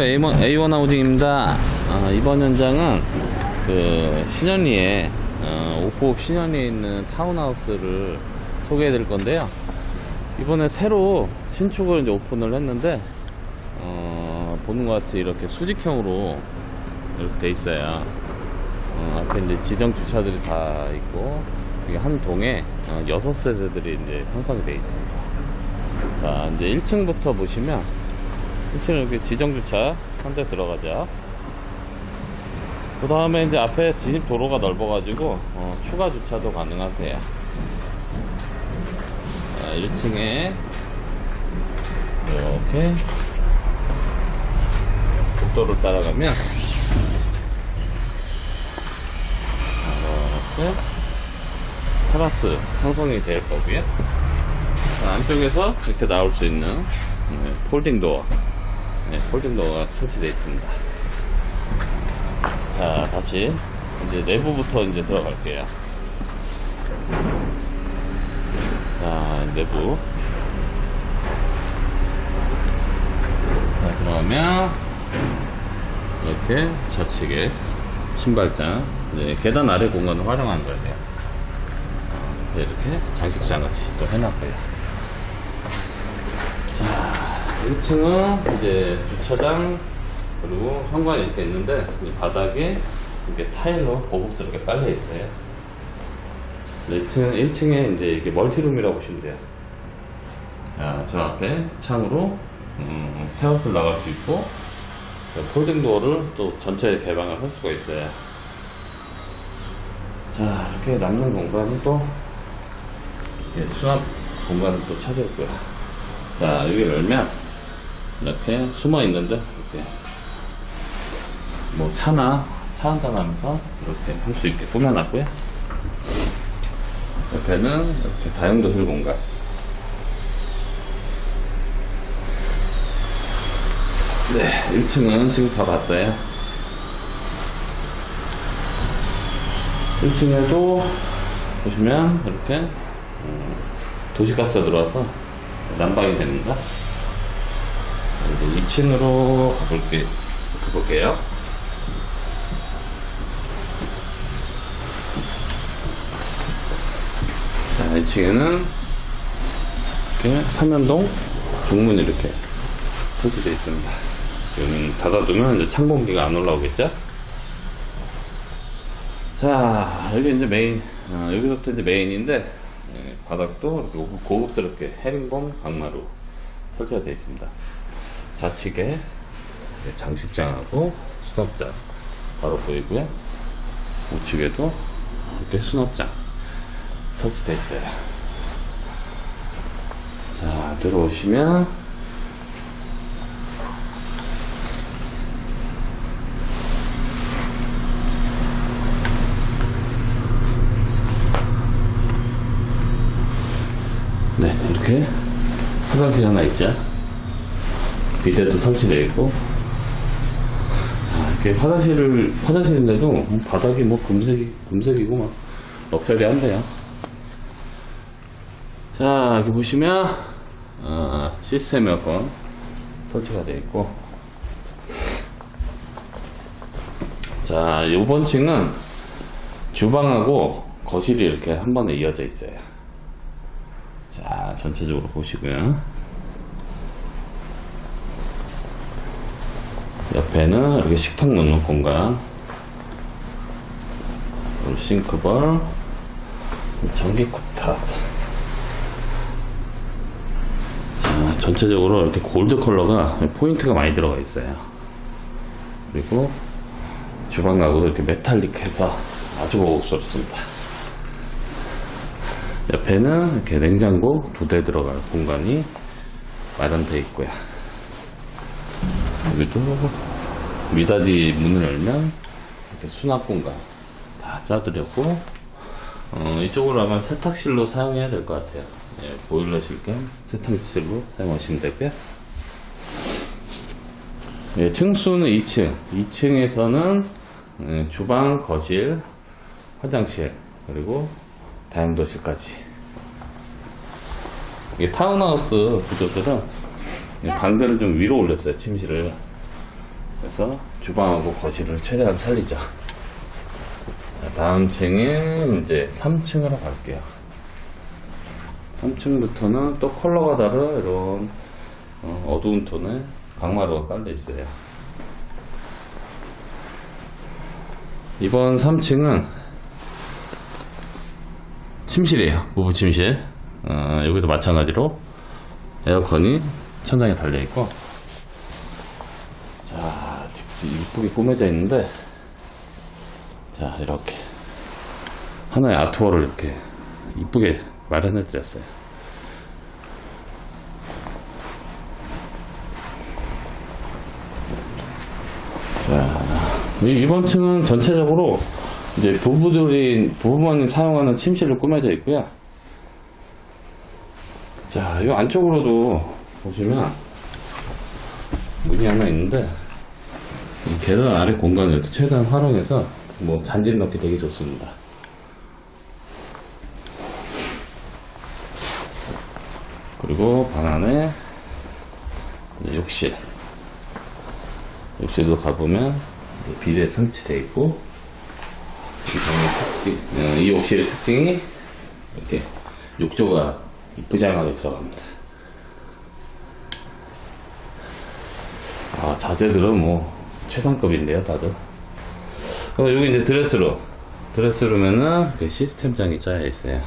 A1, A1 하우징입니다. 아, 이번 현장은 그 신현리에 어, 오포 신현리에 있는 타운하우스를 소개해 드릴 건데요. 이번에 새로 신축을 이제 오픈을 했는데 어, 보는 것 같이 이렇게 수직형으로 이렇게 돼 있어요. 어, 앞에 이제 지정 주차들이 다 있고 이게 한 동에 어, 여섯 세대들이 이제 형성이 돼 있습니다. 자 이제 1층부터 보시면 1층은 이렇게 지정 주차 한 대 들어가죠. 그 다음에 이제 앞에 진입 도로가 넓어가지고 어, 추가 주차도 가능하세요. 자, 1층에 이렇게 복도를 따라가면 이렇게 테라스 형성이 될 거고요. 자, 안쪽에서 이렇게 나올 수 있는 네, 폴딩 도어, 네, 폴딩 도어가 설치되어 있습니다. 자, 다시 이제 내부부터 이제 들어갈게요. 자, 내부. 자, 들어가면 이렇게 좌측에 신발장, 네, 계단 아래 공간을 활용한 거예요. 어, 이렇게 장식장 같이 또 해놨고요. 자, 1층은 이제 주차장 그리고 현관이 이렇게 있는데 이 바닥에 이렇게 타일로 고급스럽게 깔려 있어요. 1층, 1층에 이제 이게 멀티룸이라고 보시면 돼요. 자, 저 앞에 창으로 음, 테라스를 나갈 수 있고 저 폴딩 도어를 또 전체 개방을 할 수가 있어요. 자, 이렇게 남는 공간은 또 이렇게 수납 공간을 또 차지했고요. 자, 여기 열면 이렇게 숨어 있는데 이렇게 뭐 차나 차 한잔 하면서 이렇게 할 수 있게 꾸며놨고요. 옆에는 이렇게 다용도실 공간. 네, 1층은 지금 다 봤어요. 1층에도 보시면 이렇게 음, 도시가스가 들어와서 난방이 됩니다. 그리고 2층으로 가볼게, 가볼게요. 자, 2층에는 이렇게 삼연동 종문이 이렇게 설치되어 있습니다. 여기는 닫아두면 이제 찬 공기가 안 올라오겠죠? 자, 여기 이제 메인, 어, 여기서부터 이제 메인인데, 예, 바닥도 고급스럽게 헤링봉 강마루 설치가 되어 있습니다. 좌측에 장식장하고 수납장 바로 보이고요. 우측에도 이렇게 수납장 설치되어 있어요. 자, 들어오시면 네, 이렇게 화장실 하나 있죠. 비데도 설치되어 있고, 아, 화장실을, 화장실인데도 뭐 바닥이 뭐 금색이, 금색이고 막 럭셔리한데요. 자, 여기 보시면, 어, 시스템 에어컨 설치가 되어 있고, 자, 이번 층은 주방하고 거실이 이렇게 한 번에 이어져 있어요. 자, 전체적으로 보시고요. 옆에는 이렇게 식탁 놓는 공간, 싱크볼, 전기 쿡탑. 자, 전체적으로 이렇게 골드 컬러가 포인트가 많이 들어가 있어요. 그리고 주방 가구도 이렇게 메탈릭해서 아주 고급스럽습니다. 옆에는 이렇게 냉장고 두 대 들어갈 공간이 마련되어 있고요. 여기도 미닫이 문을 열면 이렇게 수납 공간 다 짜드렸고 어, 이쪽으로 아마 세탁실로 사용해야 될 것 같아요. 예, 보일러실 겸 세탁실로 사용하시면 되고요. 예, 층수는 2층. 2층에서는 예, 주방, 거실, 화장실, 그리고 다용도실까지. 이게 타운하우스 구조들은 이 방들을 좀 위로 올렸어요, 침실을. 그래서 주방하고 거실을 최대한 살리죠. 자, 다음 층에 이제 3층으로 갈게요. 3층부터는 또 컬러가 다른 이런 어, 두운 톤의 강마루가 깔려 있어요. 이번 3층은 침실이에요. 부부 침실. 어, 여기도 마찬가지로 에어컨이 천장에 달려 있고, 자 이쁘게 꾸며져 있는데, 자 이렇게 하나의 아트월을 이렇게 이쁘게 마련해 드렸어요. 자, 이- 이번 층은 전체적으로 이제 부부들이 부부만이 사용하는 침실로 꾸며져 있고요. 자, 이 안쪽으로도 보시면 문이 하나 있는데 이 계단 아래 공간을 최대한 활용해서 뭐 잔질 넣기 되게 좋습니다. 그리고 방 안에 욕실. 욕실도 가보면 비대 설치되어 있고 이 방의 특징, 어, 이 욕실의 특징이 이렇게 욕조가 이쁘장하게 들어갑니다. 아, 자재들은 뭐 최상급인데요, 다들. 그리고 여기 이제 드레스룸. 드레스룸에는 그 시스템장이 짜여 있어요.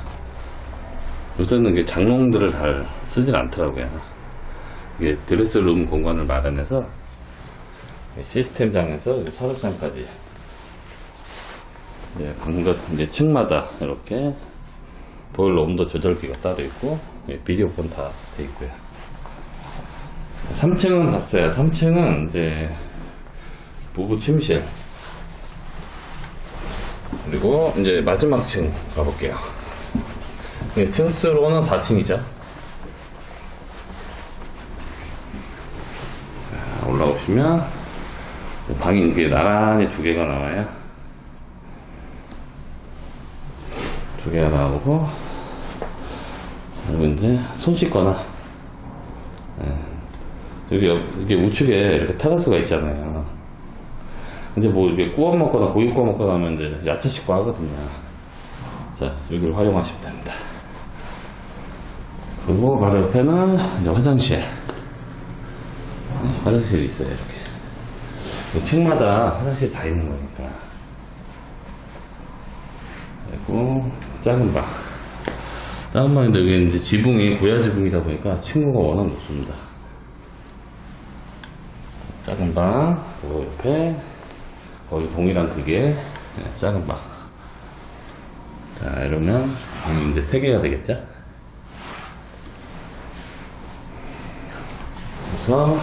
요새는 그 장롱들을 잘 쓰질 않더라고요. 이게 드레스룸 공간을 마련해서 시스템장에서 서랍장까지 이제 방금 이제 층마다 이렇게 보일러 온도 조절기가 따로 있고 예, 비디오폰 다 돼 있고요. 3층은 갔어요. 3층은 이제 부부 침실 그리고 이제 마지막 층 가볼게요. 예, 층수로는 4층이죠. 올라오시면 방이 이게 나란히 두 개가 나와요. 두 개가 나오고 그리고 이제 손 씻거나 예. 여기 옆- 이게 우측에 이렇게 테라스가 있잖아요. 근데 뭐 이렇게 구워 먹거나 고기 구워 먹거나 하면 이제 야채 씻고 하거든요. 자 여기를 활용하시면 됩니다. 그리고 바로 옆에는 이제 화장실. 네, 화장실이 있어요 이렇게. 이 층마다 화장실 다 있는 거니까. 그리고 작은 방. 작은 방인데 여기 이제 지붕이 고야 지붕이다 보니까 층고가 워낙 높습니다. 작은 방, 그리고 옆에 거의 동일한 크기의 네, 작은 방. 자, 이러면 방이 이제 세 개가 되겠죠? 그래서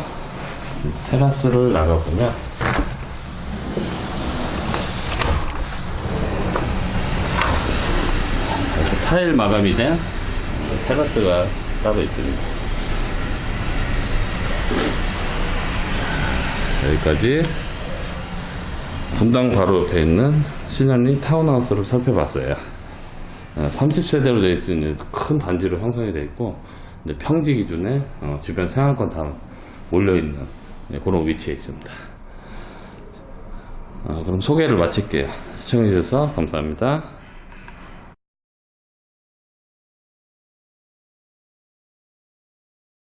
이 테라스를 나가보면 타일 마감이 된 테라스가 따로 있습니다. 여기까지 분당 바로 옆에 있는 신현리 타운하우스를 살펴봤어요. 30세대로 되어 있는 큰 단지로 형성이 되어 있고 평지 기준에 어, 주변 생활권 다 몰려 있는 그런 위치에 있습니다. 어, 그럼 소개를 마칠게요. 시청해 주셔서 감사합니다.